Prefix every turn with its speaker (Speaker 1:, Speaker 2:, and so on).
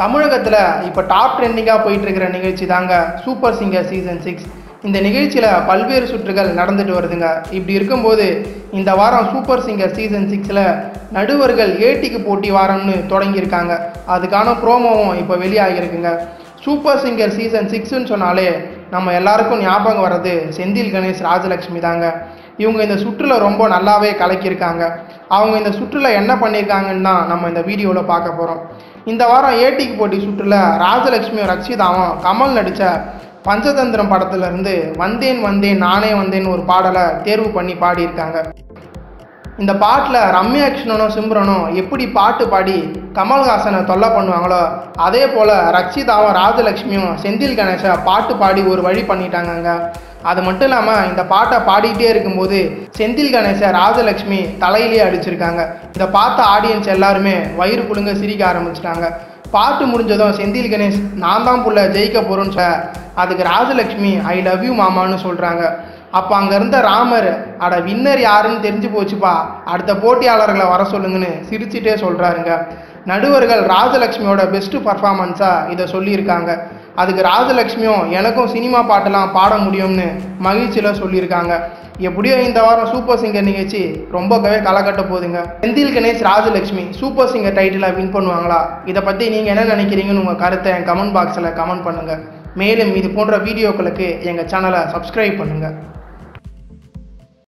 Speaker 1: தமிழகத்தில் இப்போ டாப் ட்ரெண்டிங்காக போயிட்டுருக்கிற நிகழ்ச்சி தாங்க சூப்பர் சிங்கர் சீசன் சிக்ஸ் இந்த நிகழ்ச்சியில் பல்வேறு சுற்றுகள் நடந்துட்டு வருதுங்க. இப்படி இருக்கும்போது இந்த வாரம் சூப்பர் சிங்கர் சீசன் சிக்ஸில் நடுவர்கள் ஏட்டிக்கு போட்டி வாரம்னு தொடங்கியிருக்காங்க. அதுக்கான ப்ரோமோவும் இப்போ வெளியாகிருக்குங்க சூப்பர் சிங்கர் சீசன் சிக்ஸ்னு சொன்னாலே நம்ம எல்லாருக்கும் ஞாபகம் வர்றது செந்தில் கணேஷ் ராஜலக்ஷ்மி தாங்க. இவங்க இந்த சுற்றுல ரொம்ப நல்லாவே கலக்கியிருக்காங்க. அவங்க இந்த சுற்றுல என்ன பண்ணியிருக்காங்கன்னு தான் நம்ம இந்த வீடியோவில் பார்க்க போகிறோம் இந்த வாரம் ஏடிக்கு போட்டி சுற்றுல ராஜலக்ஷ்மியும் ரக்ஷிதாவும் கமல் நடித்த பஞ்சதந்திரம் படத்துலேருந்து வந்தேன் வந்தேன் நானே வந்தேன் ஒரு பாடலை தேர்வு பண்ணி பாடியிருக்காங்க. இந்த பாட்டில் ரம்யா கிருஷ்ணனும் சிம்ரனும் எப்படி பாட்டு பாடி கமல்ஹாசனை தொல்லை பண்ணுவாங்களோ அதே போல் ரக்ஷிதாவும் ராஜலக்ஷ்மியும் செந்தில் கணேஷை பாட்டு பாடி ஒரு வழி பண்ணிட்டாங்கங்க. அது மட்டும் இல்லாமல் இந்த பாட்டை பாடிக்கிட்டே இருக்கும்போது செந்தில் கணேசை ராஜலக்ஷ்மி தலையிலேயே அடிச்சிருக்காங்க. இதை பார்த்த ஆடியன்ஸ் எல்லாருமே வயிறு புழுங்க சிரிக்க ஆரம்பிச்சிட்டாங்க. பாட்டு முடிஞ்சதும் செந்தில் கணேஷ் நான் தான் புள்ள ஜெயிக்க போகிறோன்னு அதுக்கு ராஜலக்ஷ்மி ஐ லவ் யூ மாமான்னு சொல்கிறாங்க அப்போ அங்கே இருந்த ராமர் அட வின்னர் யாருன்னு தெரிஞ்சு போச்சுப்பா. அடுத்த போட்டியாளர்களை வர சொல்லுங்கன்னு சிரிச்சிட்டே சொல்கிறாருங்க நடுவர்கள் ராஜலக்ஷ்மியோட பெஸ்ட்டு பர்ஃபார்மன்ஸாக இதை சொல்லியிருக்காங்க. அதுக்கு ராஜலக்ஷ்மியும் எனக்கும் சினிமா பாட்டெல்லாம் பாட முடியும்னு மகிழ்ச்சியில் சொல்லியிருக்காங்க. எப்படியோ இந்த வாரம் சூப்பர் சிங்கர் நிகழ்ச்சி ரொம்பவே களைக்கட்ட போகுதுங்க. செந்தில் கணேஷ் ராஜலக்ஷ்மி சூப்பர் சிங்கர் டைட்டிலை வின் பண்ணுவாங்களா? இதை பற்றி நீங்கள் என்ன நினைக்கிறீங்கன்னு உங்கள் கருத்தை என் கமெண்ட் பாக்ஸில் கமெண்ட் பண்ணுங்கள் மேலும் இது போன்ற வீடியோக்களுக்கு எங்கள் சேனலை சப்ஸ்கிரைப் பண்ணுங்கள்